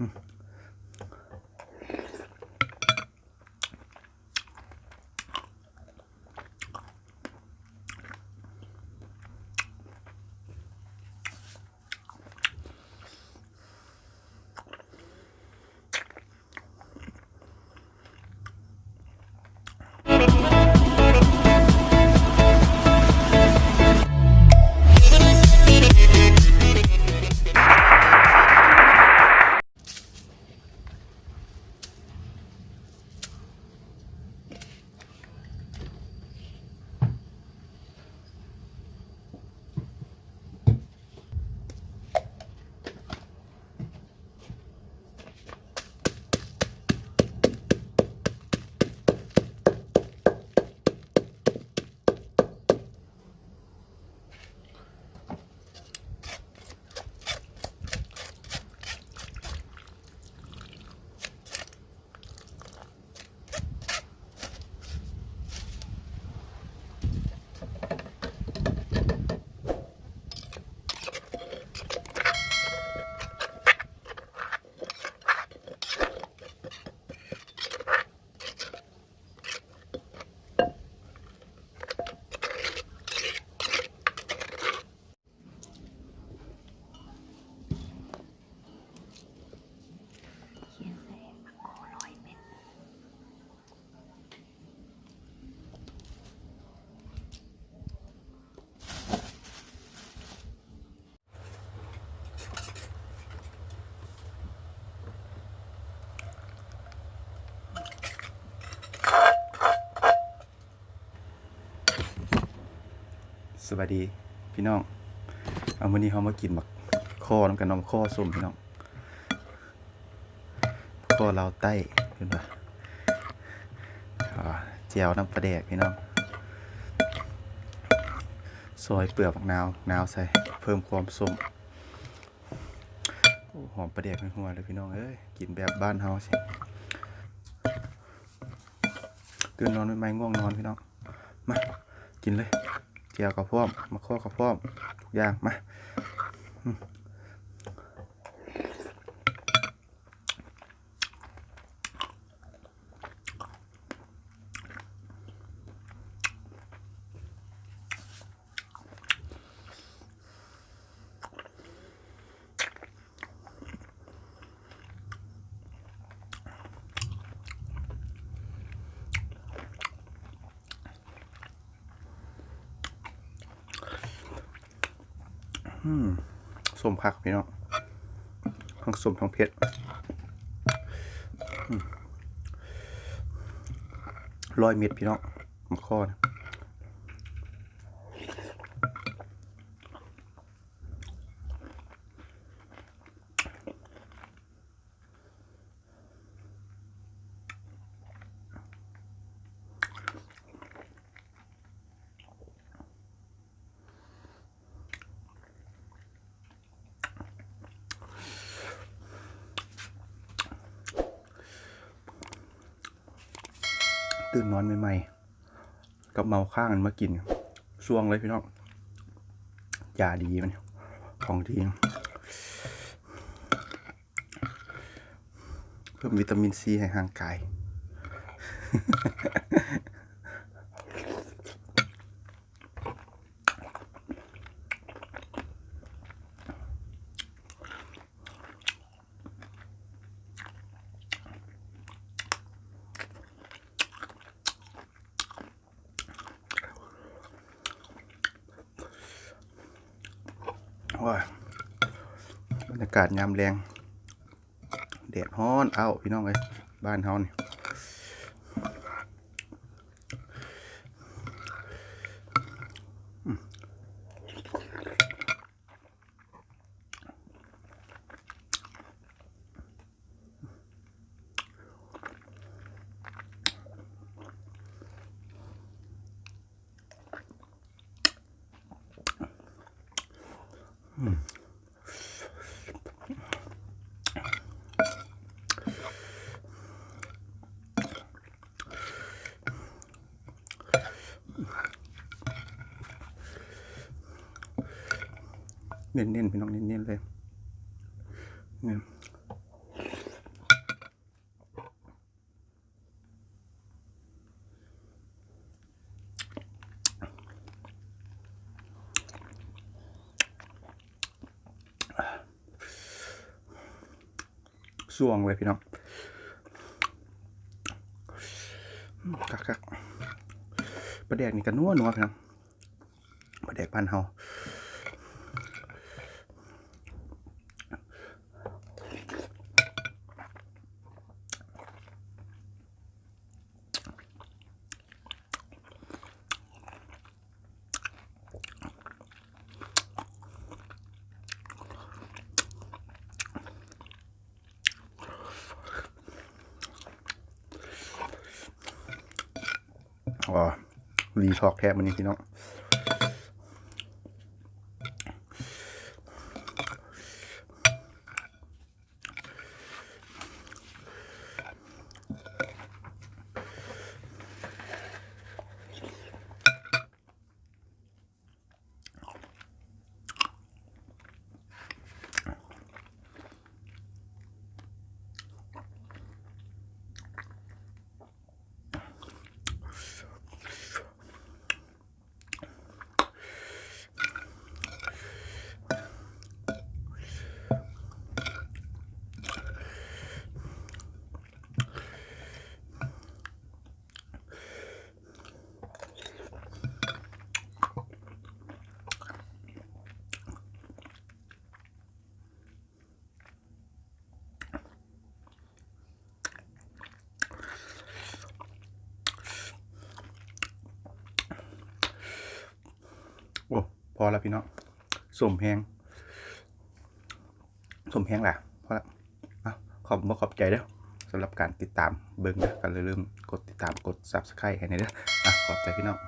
เสวัสดีพี่น้องเอามื้อนี้เขามากินบักข้อน้ำกันน้ำข้อส้มพี่น้องข้อลาใต้เห็นปะอ่าแจวน้ำปลาแดกพี่น้องซอยเปลือกมะนาว นาวใส่เพิ่มความส้มหอมปลาแดกในหัวเลยพี่น้องเอ้ยกินแบบบ้านเฮาสิตื่นนอนไม่ไหมง่วงนอนพี่น้องมากินเลย เจียวกับพร้อมมาข้อกับพร้อมทุกอย่างมา ส้มผักพี่น้องทั้งส้มทั้งเผ็ดร้อยเม็ดพี่น้องมะข้อนะ ตื่นนอนใหม่ๆ กับเมาข้างกันมากินช่วงเลยพี่น้องยาดีมันของดีเพิ่มวิตามินซีให้ห่างกาย ว้าบรรยากาศยามแรงแดดฮ้อน เอาพี่น้องเลยบ้านเฮานี่ เน้นๆพี่น้องเน้นๆเลยเนี่ย สวงเลยพี่น้องกักกักปลาแดกนี่กันนัวนัวพี่น้องปลาแดกพันเฮา อ๋อรีทอกแทบมันนี่พี่น้อง อ้พอแล้วพี่น้องสมแหงสมแหงแหละพอละอะขอบขอบใจเด้อสำหรับการติดตามเบิ้งนะกันอย่าลืมกดติดตามกด subscribe ให้หน่อยเด้ออะขอบใจพี่น้อง